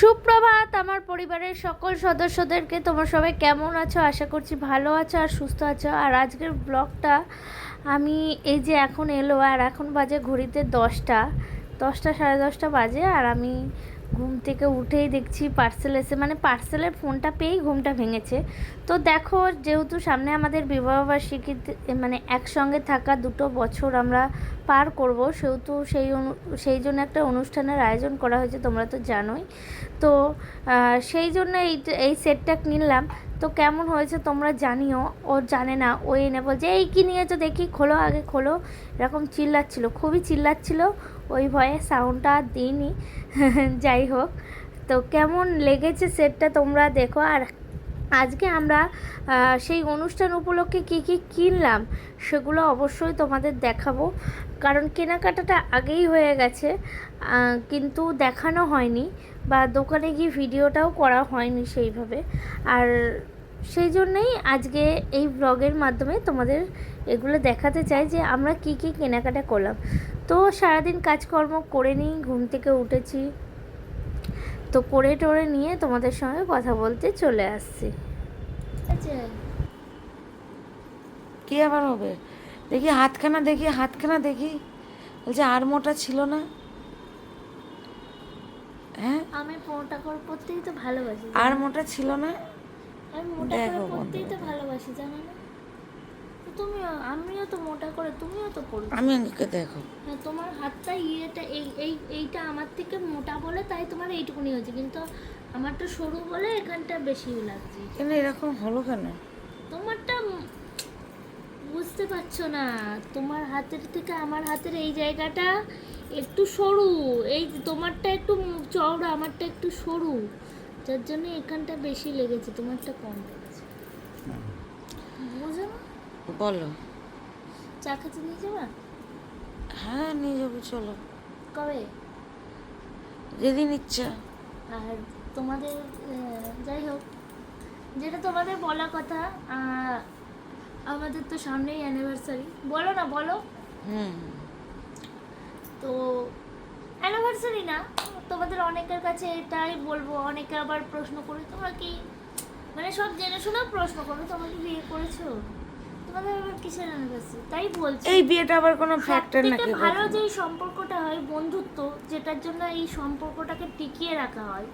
সুপ্রভাত আমার পরিবারের সকল সদস্যদেরকে। তোমার সবাই কেমন আছো? আশা করছি ভালো আছো আর সুস্থ আছো। আর আজকের ব্লগটা আমি এই যে এখন এলো, আর এখন বাজে ঘড়িতে দশটা। দশটা, সাড়ে দশটা বাজে, আর আমি ঘুম থেকে উঠেই দেখছি পার্সেল এসে মানে পার্সেলের ফোনটা পেয়েই ঘুমটা ভেঙেছে। তো দেখো, যেহেতু সামনে আমাদের বিবাহবার্ষিকী মানে একসঙ্গে থাকা দুটো বছর আমরা পার করব, সেহেতু সেই সেই জন্য একটা অনুষ্ঠানের আয়োজন করা হয়েছে, তোমরা তো জানোই। তো সেই জন্য এই এই সেটটা কিনলাম। তো কেমন হয়েছে তোমরা জানিও। ও জানে না, ও এনে বলছে, এই কী নিয়েছো দেখি, খোলো আগে, খোলো। এরকম চিল্লাচ্ছিল, খুবই চিল্লাচ্ছিল। ওই ভয়ে সাউন্ডটা আর দিইনি। যাই হোক, তো কেমন লেগেছে সেটটা তোমরা দেখো। আর আজকে আমরা সেই অনুষ্ঠান উপলক্ষে কী কী কিনলাম, সেগুলো অবশ্যই তোমাদের দেখাবো। কারণ কেনাকাটাটা আগেই হয়ে গেছে কিন্তু দেখানো হয়নি। বা দোকানে গিয়ে ভিডিওটাও করা হয়নি সেইভাবে। আর সেই জন্যই আজকে এই ব্লগের মাধ্যমে তোমাদের এগুলো দেখাতে চাই যে আমরা কী কী কেনাকাটা করলাম। তো সারাদিন কাজকর্ম করে নিই ঘুম থেকে উঠেছি। তো করে টোরে নিয়ে তোমাদের সঙ্গে কথা বলতে চলে আসছি। আচ্ছা। কি আবার হবে? দেখি হাতখানা দেখি হাতখানা দেখি। বলছে আর মোটা ছিল না। হ্যাঁ? আমি মোটা করে পড়তেই তো ভালোবাসি আর মোটা ছিল না? আমি মোটা করে পড়তেই তো ভালোবাসি জানো না? তো তুমিও আমিও তো মোটা করে তুমিও তো পড়ো আমি ওকে দেখো। হ্যাঁ তোমার হাতটা ইয়েটা এই এই এইটা আমার থেকে মোটা বলে তাই তোমার এইটুকুনি হয়েছে। কিন্তু আমারটা সরু বলে এখানটা বেশি লাগছে। কেন এরকম হলো কেন? তোমারটা বুঝতে পারছ না। তোমার হাতের থেকে আমার হাতের এই জায়গাটা একটু সরু। এই তোমারটা একটু চওড়া আমারটা একটু সরু। যার জন্য এখানটা বেশি লেগেছে তোমারটা কম লেগেছে। বুঝো বলো। চা খেতে নিয়ে যাবা? হ্যাঁ নিয়ে যাব চলো। কবে? যেদিন ইচ্ছা। আর তোমাদের যাই হোক যেটা তোমাদের বলা কথা আমাদের তো সামনেই অ্যানিভার্সারি বলো না বলো। হুম। তো অ্যানিভার্সারি না তোমাদের অনেকের কাছে এটাই বলব অনেকে আবার প্রশ্ন করে তোমরা কি মানে সব জেনে শুনেও প্রশ্ন করো তোমরা কি বিয়ে করেছ? তোমাদের আবার কিসের অ্যানিভার্সারি তাই বলছি। এই বিয়েটা আবার কোনো ফ্যাক্টর নাকি ভালো যে সম্পর্কটা হয় বন্ধুত্ব যেটার জন্য এই সম্পর্কটাকে টিকিয়ে রাখা হয়।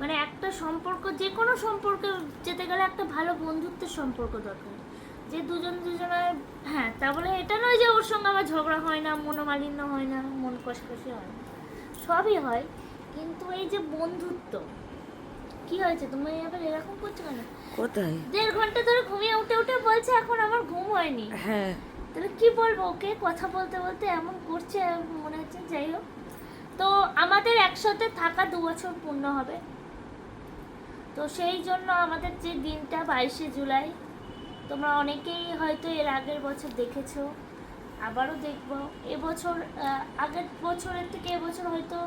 মানে একটা সম্পর্ক যে কোনো সম্পর্কে যেতে গেলে একটা ভালো বন্ধুত্বের সম্পর্ক দরকার। যে দুজন দুজনের হ্যাঁ তা বলে এটা নয় যে ওর সঙ্গে আমার ঝগড়া হয় না মনোমালিন্য হয় না মন কষাকষি হয় না। সবই হয় কিন্তু এই যে বন্ধুত্ব কি হয়েছে? তুমি আবার এরকম করছ কেন? কোথায়? দেড় ঘণ্টা ধরে ঘুমিয়ে উঠে উঠে বলছে এখন আমার ঘুম হয়নি। হ্যাঁ। তাহলে কি বলব ওকে? কথা বলতে বলতে এমন করছে মনে হচ্ছে যাই হোক। তো আমাদের একসাথে থাকা দু বছর পূর্ণ হবে। তো সেই জন্য আমাদের যে দিনটা বাইশে জুলাই তোমরা অনেকেই হয়তো এর আগের বছর দেখেছ, আবারও দেখব। এবছর আগের বছরের থেকে এবছর হয়তো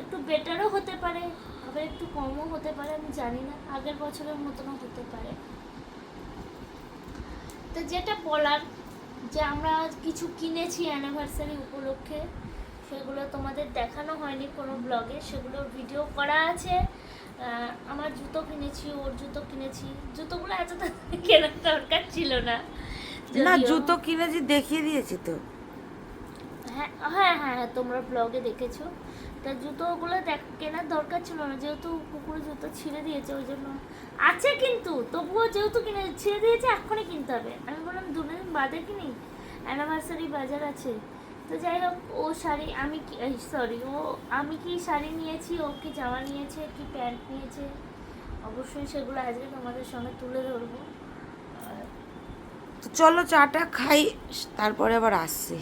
একটু বেটারও হতে পারে, আবার একটু কমও হতে পারে, আমি জানি না। আগের বছরের মতনও হতে পারে। তো যেটা বলার, যে আমরা কিছু কিনেছি অ্যানিভার্সারি উপলক্ষে সেগুলো তোমাদের দেখানো হয়নি কোনো ব্লগে সেগুলো ভিডিও করা আছে। আমার জুতো কিনেছি ওর জুতো কিনেছি। জুতোগুলো এত কেনার দরকার ছিল না। না জুতো কিনেছি দেখিয়ে দিয়েছি তো। হ্যাঁ হ্যাঁ হ্যাঁ হ্যাঁ, তোমরা ব্লগে দেখেছ। তা জুতোগুলো দেখ কেনার দরকার ছিল না যেহেতু কুকুরের জুতো ছিঁড়ে দিয়েছে ওই জন্য। আছে কিন্তু তবুও যেহেতু কিনে ছিঁড়ে দিয়েছে এক্ষুনি কিনতে হবে। আমি বললাম দুদিন বাদে কিনি অ্যানিভার্সারি বাজার আছে। তো যাই হোক ও শাড়ি আমি কি সরি ও আমি কি শাড়ি নিয়েছি? ও কি জামা নিয়েছে, কি প্যান্ট নিয়েছে? অবশ্যই সেগুলো আজকে তোমাদের সঙ্গে তুলে ধরবো। চলো চাটা খাই, তারপরে আবার আসছি।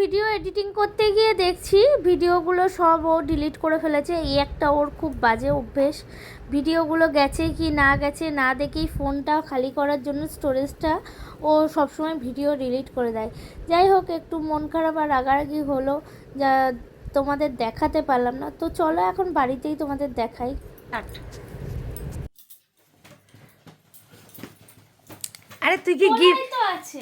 ভিডিও এডিটিং করতে গিয়ে দেখছি ভিডিওগুলো সব ও ডিলিট করে ফেলেছে। এই একটা ওর খুব বাজে অভ্যেস। ভিডিওগুলো গেছে কি না গেছে না দেখেই ফোনটা খালি করার জন্য স্টোরেজটা ও সবসময় ভিডিও ডিলিট করে দেয়। যাই হোক একটু মন খারাপ আর রাগারাগি হলো। যা তোমাদের দেখাতে পারলাম না। তো চলো এখন বাড়িতেই তোমাদের দেখাই। আরে তুই কি গিফট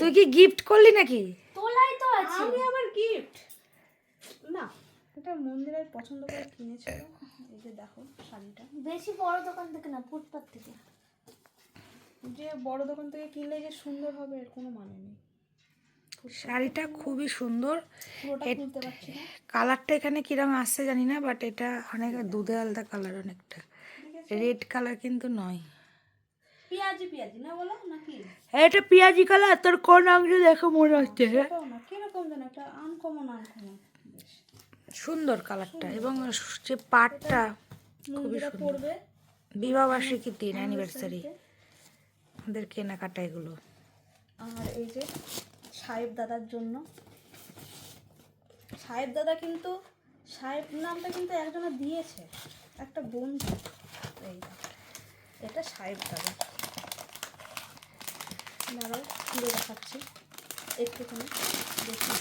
তুই কি গিফট করলি নাকি? তোলাই তো আছে। আমি আবার গিফট না এটা মন্দিরের পছন্দ করে কিনেছিল। এই যে দেখো শাড়িটা। বেশি বড় দোকান থেকে না ফুটপাত থেকে। যে বড় দোকান থেকে কিনলে যে সুন্দর হবে এর কোনো মানে নেই। শাড়িটা খুবই সুন্দর। কালারটা এখানে কীরকম আসছে জানি না বাট এটা অনেক দুধে আলাদা কালার অনেকটা। রেড কালার কিন্তু নয়। পেঁয়াজি পেঁয়াজি না বলো নাকি? এটা পেঁয়াজি কালার তোর কোন অংশ দেখো মনে হচ্ছে? না কীরকম যেন একটা আনকমন আনকমন সুন্দর কালারটা এবং যে পাটটা মন্দিরা পড়বে। বিবাহবার্ষিকীর দিন অ্যানিভার্সারি আমাদের কেনাকাটা এগুলো। আর এই যে সাহেব দাদার জন্য। সাহেব দাদা কিন্তু সাহেব নামটা কিন্তু একজনে দিয়েছে। একটা বন্ধু। এই এটা সাহেব দাদা। দাঁড়াও খুলে দেখাচ্ছি। একটুখানি দেখি?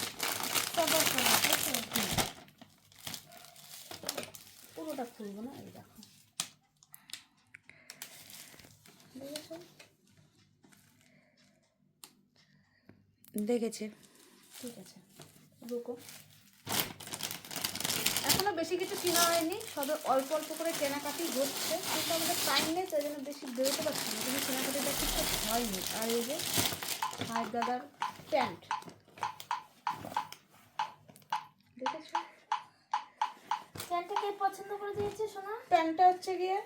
পুরোটা খুলবো না এই দেখো? দেখেছে? ঠিক আছে। রুকো। এখনও বেশি কিছু কেনা হয়নি সবে অল্প অল্প করে কেনাকাটি হচ্ছে। কিন্তু আমাদের টাইম নেই তাই জন্য বেশি বেরোতে পারছি না। কিন্তু কেনাকাটিটা ঠিকঠাক হয়নি। আর এই যে হাই দাদার প্যান্ট। দেখেছ? প্যান্টটা কে পছন্দ করে দিয়েছে সোনা? প্যান্টটা হচ্ছে গিয়ে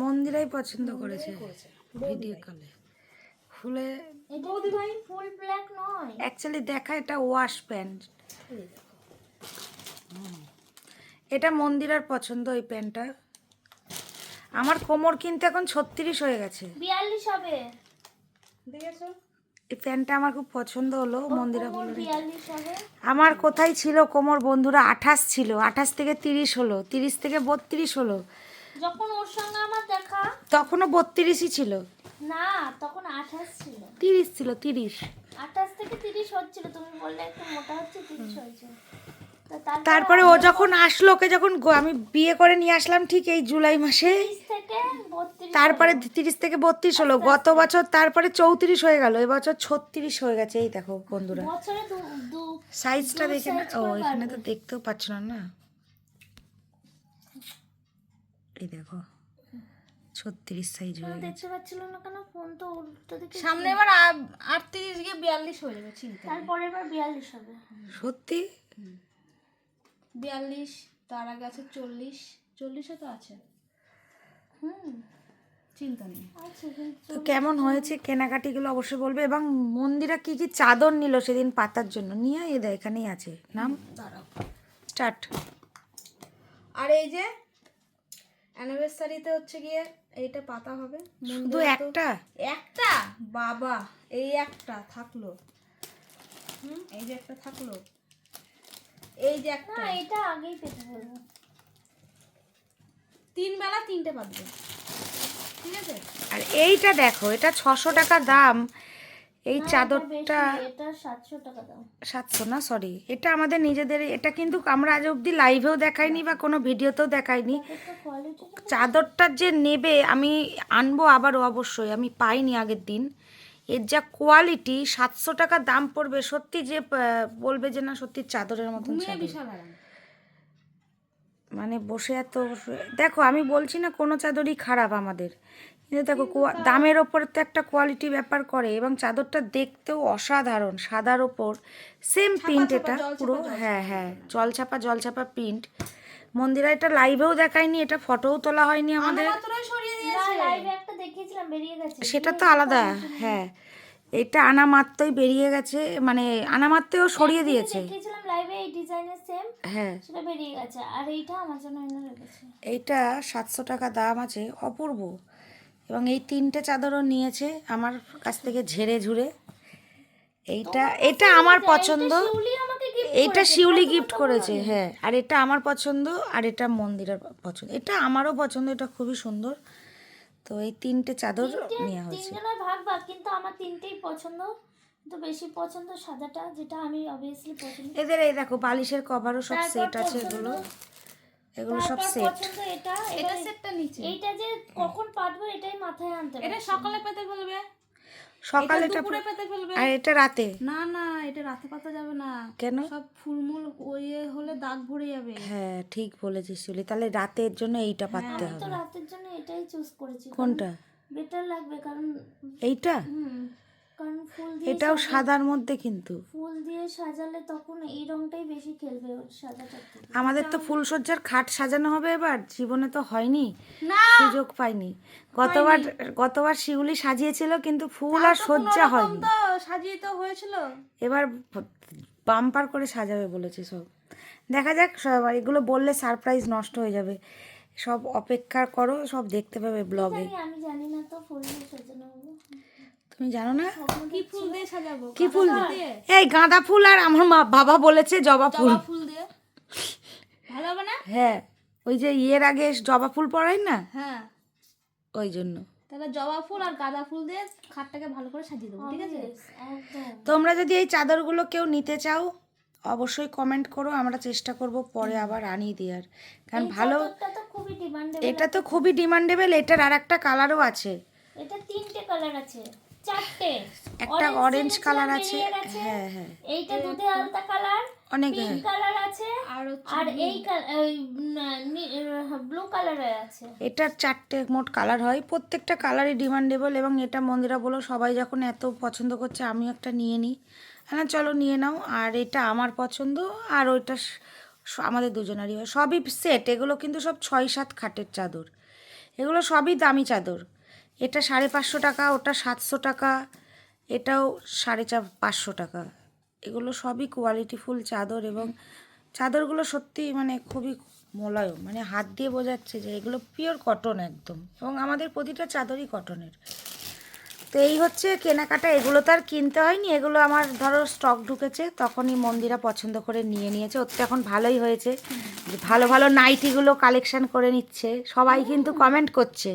মন্দিরাই পছন্দ করেছে ভিডিও কলে। বৌদি ভাই ফুল ব্ল্যাক নয়। অ্যাকচুয়ালি দেখা এটা ওয়াশ প্যান্ট দেখো। এটা মন্দিরার পছন্দ ওই প্যান্টটা। আমার কোমর কিন্তু এখন ছত্রিশ হয়ে গেছে। বিয়াল্লিশ হবে। দেখেছ এই প্যান্টটা আমার খুব পছন্দ হলো মন্দিরা কোমর বলে আমার কোথায় ছিল কোমর বন্ধুরা? আঠাশ ছিল। আঠাশ থেকে তিরিশ হলো। তিরিশ থেকে বত্রিশ হলো। যখন ওর সঙ্গে আমার দেখা তখনও বত্রিশই ছিল। না তখন আঠাশ ছিল। তিরিশ ছিল তিরিশ। আঠাশ থেকে তিরিশ হচ্ছিল। তুমি বললে একটু মোটা হচ্ছে তিরিশ হয়েছে। তারপরে ও যখন আসলো ওকে যখন আমি বিয়ে করে নিয়ে আসলাম ঠিক এই জুলাই মাসে। তারপরে তিরিশ থেকে বত্রিশ হলো। গত বছর তারপরে চৌত্রিশ হয়ে গেল। এবছর ছত্রিশ হয়ে গেছে। এই দেখো বন্ধুরা। সাইজটা দেখে না ও এখানে তো দেখতেও পাচ্ছ না। না এই দেখো। ছত্রিশ সাইজ হয়ে গেছে। দেখতে পাচ্ছিল না কেন? ফোন তো উল্টো দিকে সামনে এবার আটত্রিশ গিয়ে বিয়াল্লিশ হয়ে যাবে চিন্তা তারপরে এবার বিয়াল্লিশ হবে। সত্যি? বিয়াল্লিশ তার আগে আছে চল্লিশ। চল্লিশে তো আছে। হুম। চিন্তা নেই। তো কেমন হয়েছে কেনাকাটিগুলো অবশ্যই বলবে এবং মন্দিরা কি কি চাদর নিল সেদিন পাতার জন্য? নিয়ে এ দেয় এখানেই আছে। নাম? দাঁড়াও। স্টার্ট। আর এই যে অ্যানিভার্সারিতে হচ্ছে গিয়ে এইটা পাতা হবে। শুধু একটা? একটা? বাবা এই একটা থাকল। হুম এই যে একটা থাকল। এই যে একটা। না এটা আগেই পেতে বলব তিন বেলা তিনটে পাতবে ঠিক আছে? আর এইটা দেখো এটা ছশো টাকা দাম। এই চাদরটা এটা সাতশো টাকা দাম। সাতশো না সরি এটা আমাদের নিজেদের এটা কিন্তু আমরা আজ অবধি লাইভেও দেখাইনি বা কোনো ভিডিওতেও দেখাইনি। চাদরটার যে নেবে আমি আনব আবারও অবশ্যই আমি পাইনি আগের দিন। এর যা কোয়ালিটি সাতশো টাকা দাম পড়বে সত্যি যে বলবে যে না সত্যি চাদরের মতন মানে বসে এত দেখো আমি বলছি না কোনো চাদরই খারাপ আমাদের। কিন্তু দেখো দামের ওপর তো একটা কোয়ালিটি ব্যাপার করে এবং চাদরটা দেখতেও অসাধারণ সাদার ওপর সেম প্রিন্ট এটা পুরো হ্যাঁ হ্যাঁ জলছাপা জলছাপা প্রিন্ট মন্দিরা এটা লাইভেও দেখায়নি এটা ফটোও তোলা হয়নি আমাদের। সেটা তো আলাদা হ্যাঁ। এটা আনা মাত্রই বেরিয়ে গেছে মানে আনা মাত্রও সরিয়ে দিয়েছে। হ্যাঁ। এইটা সাতশো টাকা দাম আছে অপূর্ব। এবং এই তিনটে চাদরও নিয়েছে আমার কাছ থেকে ঝেড়ে ঝুড়ে। এইটা এটা আমার পছন্দ। এইটা শিউলি গিফট করেছে হ্যাঁ। আর এটা আমার পছন্দ আর এটা মন্দিরের পছন্দ। এটা আমারও পছন্দ এটা খুবই সুন্দর। তো এই তিনটে চাদর নেওয়া হয়েছে। তিনজনের ভাগ ভাগ কিন্তু আমার তিনটেই পছন্দ। কিন্তু বেশি পছন্দ সাদাটা যেটা আমি অবভিয়াসলি পছন্দ এদের এই দেখো বালিশের কভারও সব সেট আছে এগুলো। এগুলো সব সেট পছন্দ এটা এটা সেটটা নিচে। এইটা যে কখন পাঠবো এটাই মাথায় আনতে এটা সকালে পেতে বলবে? সকালে এটা পুরো পেতে ফেলবে? আর এটা রাতে? না না এটা রাতে পাতা যাবে না। কেন? সব ফুলমূল ওই হলে দাগ ভরে যাবে। হ্যাঁ ঠিক বলেছিস চুলি। তাহলে রাতের জন্য এইটা পাততে তো হবে। রাতের জন্য এটাই চুজ করেছি। কোনটা? বেটার লাগবে কারণ এইটা? হুম। কারণ ফুল দিয়ে এটাও সাদার মধ্যে কিন্তু। ফুল দিয়ে সাজালে তখন এই রংটাই বেশি খেলবে আমাদের তো ফুলসজ্জার খাট সাজানো হবে এবার জীবনে তো হয়নি সুযোগ পাইনি। গতবার গতবার শিউলি সাজিয়েছিল কিন্তু ফুল আর সজ্জা হয়নি। সাজিয়ে তো হয়েছিল। এবার বাম্পার করে সাজাবে বলেছে সব। দেখা যাক সব এগুলো বললে সারপ্রাইজ নষ্ট হয়ে যাবে। সব অপেক্ষা করো সব দেখতে পাবে ব্লগে। আমি জানি না তো ফুল দিয়ে সাজানো হবে। তুমি জানো না? কি ফুল দিয়ে সাজাবো? কি ফুল? দিয়ে? এই গাঁদা ফুল আর আমার মা বাবা বলেছে জবা ফুল জবা ফুল। দিয়ে। ভালো হবে না? হ্যাঁ ওই যে ইয়ের আগে জবা ফুল পড়াই না? হ্যাঁ। ওই জন্য। তাহলে জবা ফুল আর গাঁদা ফুল দিয়ে খাটটাকে ভালো করে সাজিয়ে দেবো ঠিক আছে? তোমরা যদি এই চাদরগুলো কেউ নিতে চাও অবশ্যই কমেন্ট করো আমরা চেষ্টা করব পরে আবার আনিয়ে দেওয়ার। কারণ ভালো চাদরটা তো খুবই ডিমান্ডেবল এটা তো খুবই ডিমান্ডেবল এটার আর একটা কালারও আছে। এটা তিনটে কালার আছে। চারটে। একটা অরেঞ্জ কালার আছে। হ্যাঁ হ্যাঁ। এইটা দুধে আলতা কালার অনেক হ্যাঁ। কালার আছে। আর আর এই ব্লু কালারের আছে। এটার চারটে মোট কালার হয়। প্রত্যেকটা কালারই ডিমান্ডেবল এবং এটা মন্দিরা বলো সবাই যখন এত পছন্দ করছে আমিও একটা নিয়ে নিই। হ্যাঁ চলো নিয়ে নাও। আর এটা আমার পছন্দ আর ওইটা আমাদের দুজনারই হয়। সবই সেট এগুলো কিন্তু সব ছয় সাত খাটের চাদর। এগুলো সবই দামি চাদর। এটা সাড়ে পাঁচশো টাকা, ওটা সাতশো টাকা, এটাও সাড়ে চা, পাঁচশো টাকা। এগুলো সবই কোয়ালিটিফুল চাদর এবং চাদরগুলো সত্যি মানে খুবই মোলায়ম মানে হাত দিয়ে বোঝাচ্ছে যে এগুলো পিওর কটন একদম এবং আমাদের প্রতিটা চাদরই কটনের তো এই হচ্ছে কেনাকাটা, এগুলো তো আর কিনতে হয়নি, এগুলো আমার ধরো স্টক ঢুকেছে, তখনই মন্দিরা পছন্দ করে নিয়ে নিয়েছে, ওর তো এখন ভালোই হয়েছে। ভালো ভালো নাইটিগুলো কালেকশন করে নিচ্ছে, সবাই কিন্তু কমেন্ট করছে।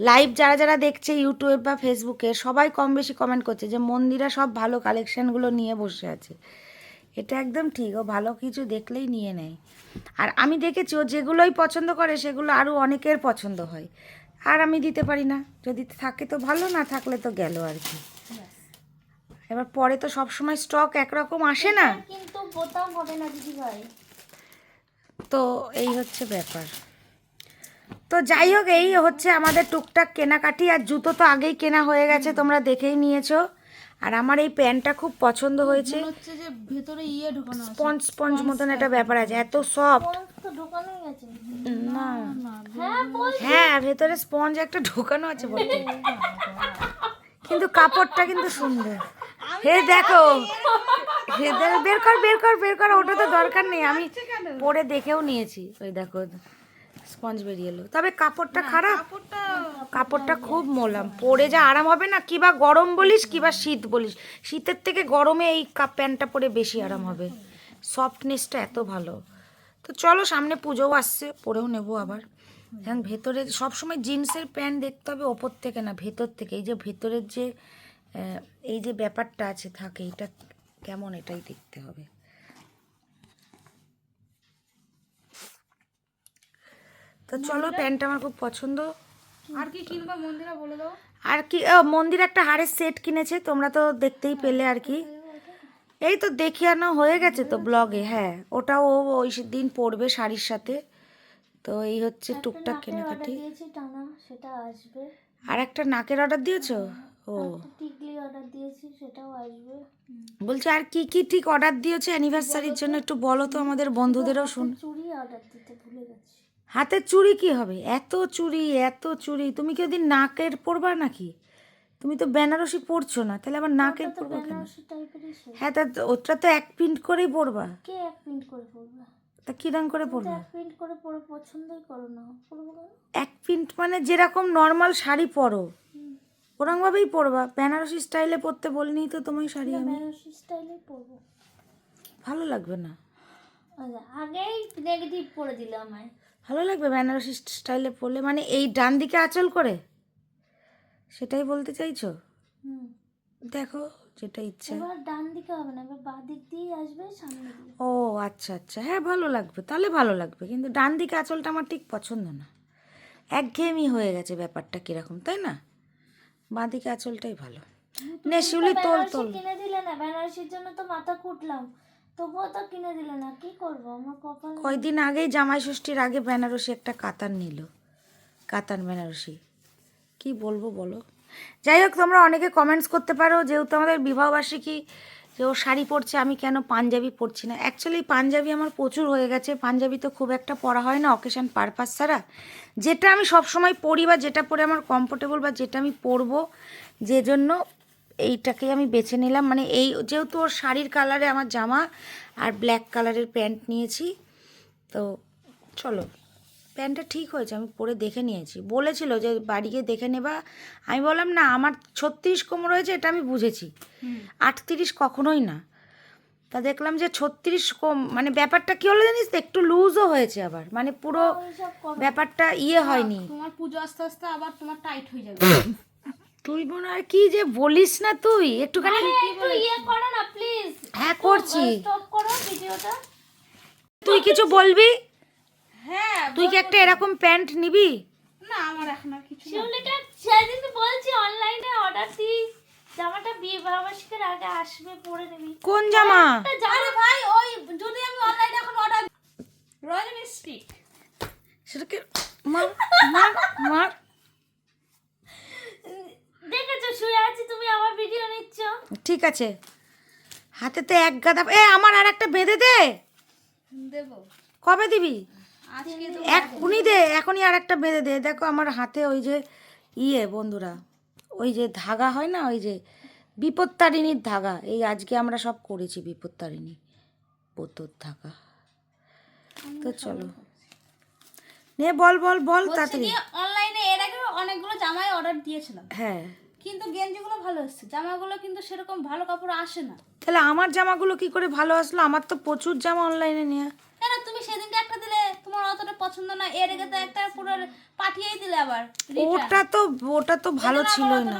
লাইভ যারা যারা দেখছে ইউটিউব বা ফেসবুকে সবাই কম বেশি কমেন্ট করছে যে মন্দিরা সব ভালো কালেকশানগুলো নিয়ে বসে আছে। এটা একদম ঠিক ও ভালো কিছু দেখলেই নিয়ে নেয়। আর আমি দেখেছি ও যেগুলোই পছন্দ করে সেগুলো আরও অনেকের পছন্দ হয়। আর আমি দিতে পারি না যদি থাকে তো ভালো না থাকলে তো গেল আর কি। এবার পরে তো সব সময় স্টক একরকম আসে না। কিন্তু বোতাম হবে না দিদি ভাই তো এই হচ্ছে ব্যাপার। তো যাই হোক এই হচ্ছে আমাদের টুকটাক কেনাকাটি আর জুতো তো আগেই কেনা হয়ে গেছে তোমরা দেখেই নিয়েছো। আর আমার এই প্যান্টটা খুব পছন্দ হয়েছে। হচ্ছে যে ভেতরে ইয়ে ঢোকানো আছে স্পঞ্জ স্পঞ্জ মতন একটা ব্যাপার আছে এত সফট না। হ্যাঁ হ্যাঁ ভেতরে স্পঞ্জ একটা ঢোকানো আছে বলতে। কিন্তু কাপড়টা কিন্তু সুন্দর। হে দেখো। হে দেখো, বের কর বের কর বের কর ওটা তো দরকার নেই। আমি পরে দেখেও নিয়েছি। ওই দেখো। স্পঞ্জ বেরিয়ে এলো। তবে কাপড়টা খারাপ। কাপড়টা খুব মোলাম। পরে যা আরাম হবে না কিবা গরম বলিস কিবা শীত বলিস। শীতের থেকে গরমে এই প্যান্টটা পরে বেশি আরাম হবে। সফটনেসটা এত ভালো। তো চলো সামনে পুজোও আসছে পরেও নেব আবার। এখন ভেতরে সবসময় জিন্সের প্যান্ট দেখতে হবে ওপর থেকে না ভেতর থেকে। এই যে ভেতরের যে এই যে ব্যাপারটা আছে থাকে এটা কেমন এটাই দেখতে হবে। তো চলো প্যান্টটা আমার খুব পছন্দ। আর কি কিনবা মন্দিরা বলে দাও। আর কি ও, মন্দির একটা হারের সেট কিনেছে তোমরা তো দেখতেই পেলে আর কি। এই তো দেখিয়ানো হয়ে গেছে তো ব্লগে হ্যাঁ ওটাও ও ওই দিন পড়বে শাড়ির সাথে। তো এই হচ্ছে টুকটাক কেনাকাটি। সেটা আসবে। আর একটা নাকের অর্ডার দিয়েছ? ও। একটা টিকলি অর্ডার দিয়েছি সেটাও আসবে। বলছি আর কি কি ঠিক অর্ডার দিয়েছ অ্যানিভার্সারির জন্য একটু বলো তো আমাদের বন্ধুদেরও শুন। চুড়ি অর্ডার দিতে ভুলে গেছি। হাতের চুড়ি কি হবে? এত চুড়ি এত চুড়ি। তুমি কি ওদিন নাকের পরবা নাকি? তুমি তো বেনারসি পরছো না তাহলে আবার নাকের পরবা কেন? হ্যাঁ তা ওটা তো এক প্রিন্ট করেই পরবা। কে এক প্রিন্ট করে পড়বে তা কি রঙ করে পরবা? এক প্রিন্ট করে পরে পছন্দই করো না। পরবো এক প্রিন্ট মানে যেরকম নর্মাল শাড়ি পরো। ওরকমভাবেই পরবা। বেনারসি স্টাইলে পরতে বলিনি তো তোমায় শাড়ি আমি। বেনারসি স্টাইলেই পরবো। ভালো লাগবে না। আচ্ছা আগেই নেগেটিভ করে দিলাম আমায়। ভালো লাগবে বেনারসি স্টাইলে পরলে? মানে এই ডান দিকে আঁচল করে? সেটাই বলতে চাইছো? দেখো যেটা ইচ্ছা। এবার ডান দিকে হবে না এবার বাঁ দিক আসবে সামনে ও আচ্ছা আচ্ছা। হ্যাঁ ভালো লাগবে তাহলে ভালো লাগবে। কিন্তু ডান দিকে আঁচলটা আমার ঠিক পছন্দ না। একঘেয়েমি হয়ে গেছে ব্যাপারটা কীরকম তাই না? বাঁ দিকে আঁচলটাই ভালো। নে শিউলি তোল তোল। কিনে দিলে না বেনারসির জন্য তো মাথা কুটলাম। কয়দিন আগেই জামাই ষষ্ঠীর আগে বেনারসি একটা কাতান নিল। কাতান বেনারসি। কি বলব বলো? যাই হোক, তোমরা অনেকে কমেন্টস করতে পারো, যেহেতু আমাদের বিবাহবার্ষিকী যে ও শাড়ি পরছে, আমি কেন পাঞ্জাবি পরছি না? অ্যাকচুয়ালি পাঞ্জাবি আমার প্রচুর হয়ে গেছে। পাঞ্জাবি তো খুব একটা পরা হয় না অকেশান পারপাস ছাড়া। যেটা আমি সবসময় পরি বা যেটা পরে আমার কমফোর্টেবল বা যেটা আমি পরবো, যে জন্য এইটাকেই আমি বেছে নিলাম। মানে এই যেহেতু ওর শাড়ির কালারে আমার জামা আর ব্ল্যাক কালারের প্যান্ট নিয়েছি তো চলো। প্যান্টটা ঠিক হয়েছে আমি পরে দেখে নিয়েছি। বলেছিল যে বাড়ি গিয়ে দেখে নেবা। আমি বললাম না আমার ছত্রিশ কোমর হয়েছে এটা আমি বুঝেছি। আটত্রিশ কখনোই না। তা দেখলাম যে ছত্রিশ কম মানে ব্যাপারটা কি হলো জানিস? তো একটু লুজও হয়েছে আবার। মানে পুরো ব্যাপারটা ইয়ে হয়নি। তোমার পুজো আস্তে আস্তে আবার তোমার টাইট হয়ে যাবে। তুই বোন আর কি যে বলিস না তুই? একটুখানি একটু ইয়ে করো না প্লিজ হ্যাঁ করছি। স্টপ করো ভিডিওটা। তুই কিছু বলবি? হ্যাঁ তুই কি একটা এরকম প্যান্ট নিবি? না আমার এখন আর কিছু। শিউলিটা সেদিন বলছি অনলাইনে অর্ডার দিই। জামাটা বিয়ে বাবাসিকের আগে আসবে পরে নিবি। কোন জামা? আরে ভাই ওই যদি আমি অনলাইনে এখন অর্ডার রজনী স্টিক সেটাকে মার মার মার। দেখেছ শুয়ে আছি তুমি আমার ভিডিও নিচ্ছ। ঠিক আছে। হাতেতে এক গাদা এ আমার আর একটা বেঁধে দে। দেবো। কবে দিবি? তো উনি দে এখনই আর একটা বেঁধে দে। দেখো আমার হাতে ওই যে ইয়ে বন্ধুরা ওই যে ধাগা হয় না ওই যে বিপত্তারিণীর ধাগা। এই আজকে আমরা সব করেছি বিপত্তারিণী পোতর ধাগা। তো চলো। নে বল বল বল তাড়াতাড়ি। অনলাইনে এর আগে অনেকগুলো জামাই অর্ডার দিয়েছিলাম। হ্যাঁ। কিন্তু গেঞ্জিগুলো ভালো এসছে জামাগুলো কিন্তু সেরকম ভালো কাপড় আসে না। তাহলে আমার জামাগুলো কি করে ভালো আসলো? আমার তো প্রচুর জামা অনলাইনে নিয়ে কেন তুমি সেদিনকে একটা দিলে? তোমার অতটা পছন্দ না এর আগে তো একটা পুরো পাঠিয়েই দিলে আবার ওটা তো ওটা তো ভালো পছন্দ না।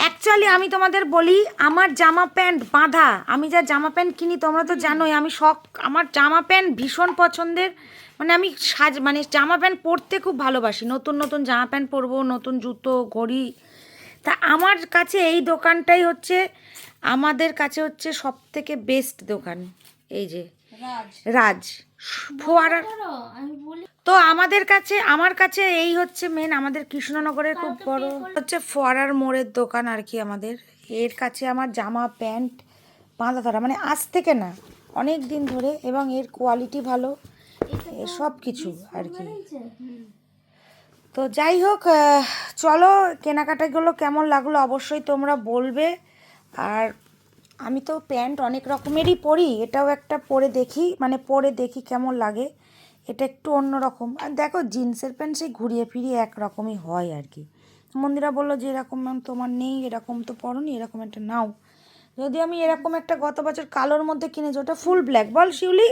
অ্যাকচুয়ালি আমি তোমাদের বলি আমার জামা প্যান্ট বাঁধা। আমি যা জামা প্যান্ট কিনি তোমরা তো জানোই আমি শখ আমার জামা প্যান্ট ভীষণ পছন্দের। মানে আমি সাজ মানে জামা প্যান্ট পরতে খুব ভালোবাসি। নতুন নতুন জামা প্যান্ট পরবো নতুন জুতো ঘড়ি তা আমার কাছে এই দোকানটাই হচ্ছে আমাদের কাছে হচ্ছে সব থেকে বেস্ট দোকান। এই যে রাজ। বলি তো আমাদের কাছে আমার কাছে এই হচ্ছে মেন আমাদের কৃষ্ণনগরের খুব বড় হচ্ছে ফোয়ারার মোড়ের দোকান আর কি আমাদের। এর কাছে আমার জামা প্যান্ট বাঁধা ধরা মানে আজ থেকে না অনেক দিন ধরে এবং এর কোয়ালিটি ভালো সব কিছু আর কি? তো যাই হোক চলো, কেনাকাটাগুলো কেমন লাগল অবশ্যই তোমরা বলবে। আর আমি তো প্যান্ট অনেক রকমেরই পরি, এটাও একটা পরে দেখি মানে পরে দেখি কেমন লাগে। এটা একটু অন্য রকম। আর দেখো, জিন্সের প্যান্ট সেই ঘুরিয়ে ফিরিয়ে একরকমই হয় আর কি। মন্দিরা বলল যে, এরকম তোমার নেই, এরকম তো পরনি, এরকম একটা নাও। যদি আমি এরকম একটা গত বছর কালোর মধ্যে কিনেছি, ওটা ফুল ব্ল্যাক বল, শিউলি?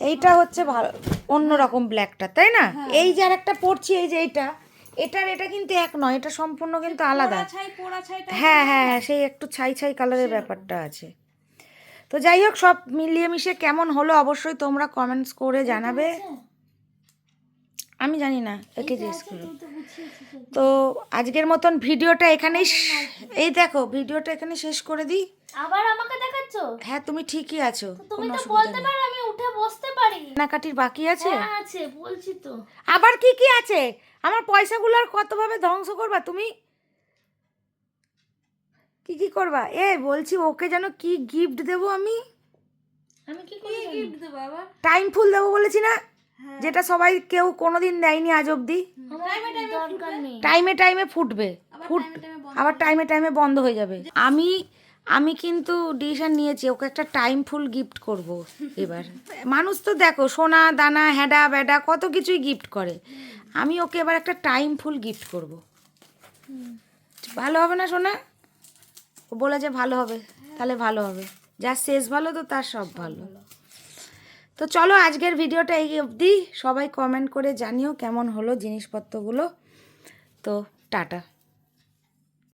এইটা হচ্ছে ভালো অন্যরকম ব্ল্যাকটা তাই না? এই যে আর একটা পড়ছি এই যে এইটা এটার এটা কিন্তু এক নয় এটা সম্পূর্ণ কিন্তু আলাদা। হ্যাঁ হ্যাঁ হ্যাঁ সেই একটু ছাই ছাই কালারের ব্যাপারটা আছে। তো যাই হোক সব মিলিয়ে মিশে কেমন হলো অবশ্যই তোমরা কমেন্টস করে জানাবে। আমি জানি না একে জিজ্ঞেস করো। তো আজকের মতন ভিডিওটা এখানেই শ- এই দেখো ভিডিওটা এখানে শেষ করে দিই। আবার আমাকে দেখাচ্ছ? হ্যাঁ তুমি ঠিকই আছো তুমি তো বলতে পারো আমি উঠে বসতে পারি। কেনাকাটির বাকি আছে? হ্যাঁ আছে বলছি তো। আবার কি কি আছে? আমার পয়সাগুলো আর কতভাবে ধ্বংস করবা তুমি? কি কি করবা? এ বলছি ওকে যেন কি গিফট দেবো আমি? আমি কি করে গিফট দেবো আবার? টাইম ফুল দেবো বলেছি না? হ্যাঁ। যেটা সবাই কেউ কোনোদিন দেয়নি আজ অবধি। টাইমে টাইমে ফুটবে? ফুট আবার টাইমে টাইমে বন্ধ হয়ে যাবে। আমি আমি কিন্তু ডিসিশন নিয়েছি, ওকে একটা টাইম ফুল গিফট করব এবার। মানুষ তো দেখো, সোনা, দানা, হ্যাডা, ব্যাডা, কত কিছুই গিফট করে। আমি ওকে এবার একটা টাইম ফুল গিফট করব। ভালো হবে না সোনা? ও বলে যে ভালো হবে, তাহলে ভালো হবে। যার শেষ ভালো, তো তার সব ভালো। তো চলো আজকের ভিডিওটা এই অবধি। সবাই কমেন্ট করে জানিও কেমন হলো জিনিসপত্রগুলো। তো টাটা।